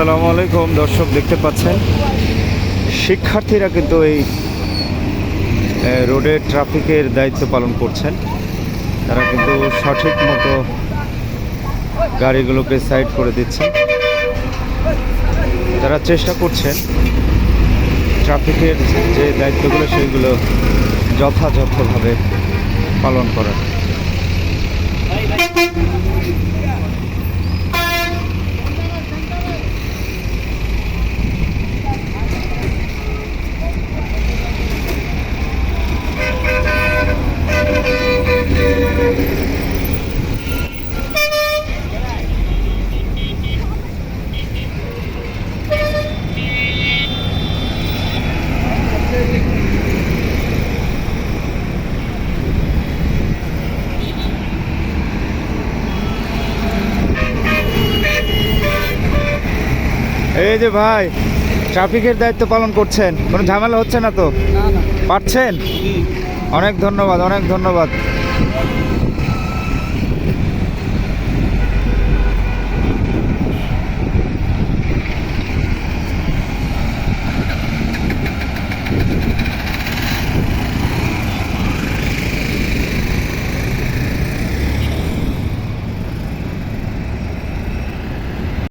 আসসালামু আলাইকুম, দর্শক দেখতে পাচ্ছেন, শিক্ষার্থীরা কিন্তু এই রোডে ট্রাফিকের দায়িত্ব পালন করছেন। তারা কিন্তু সঠিক মতো গাড়িগুলোকে সাইড করে দিচ্ছেন। তারা চেষ্টা করছেন ট্রাফিকের যে দায়িত্বগুলো সেইগুলো যথাযথভাবে পালন করার। এই যে ভাই ট্রাফিকের দায়িত্ব পালন করছেন। কোনো ঝামেলা হচ্ছে না তো? পারছেন? অনেক ধন্যবাদ অনেক ধন্যবাদ।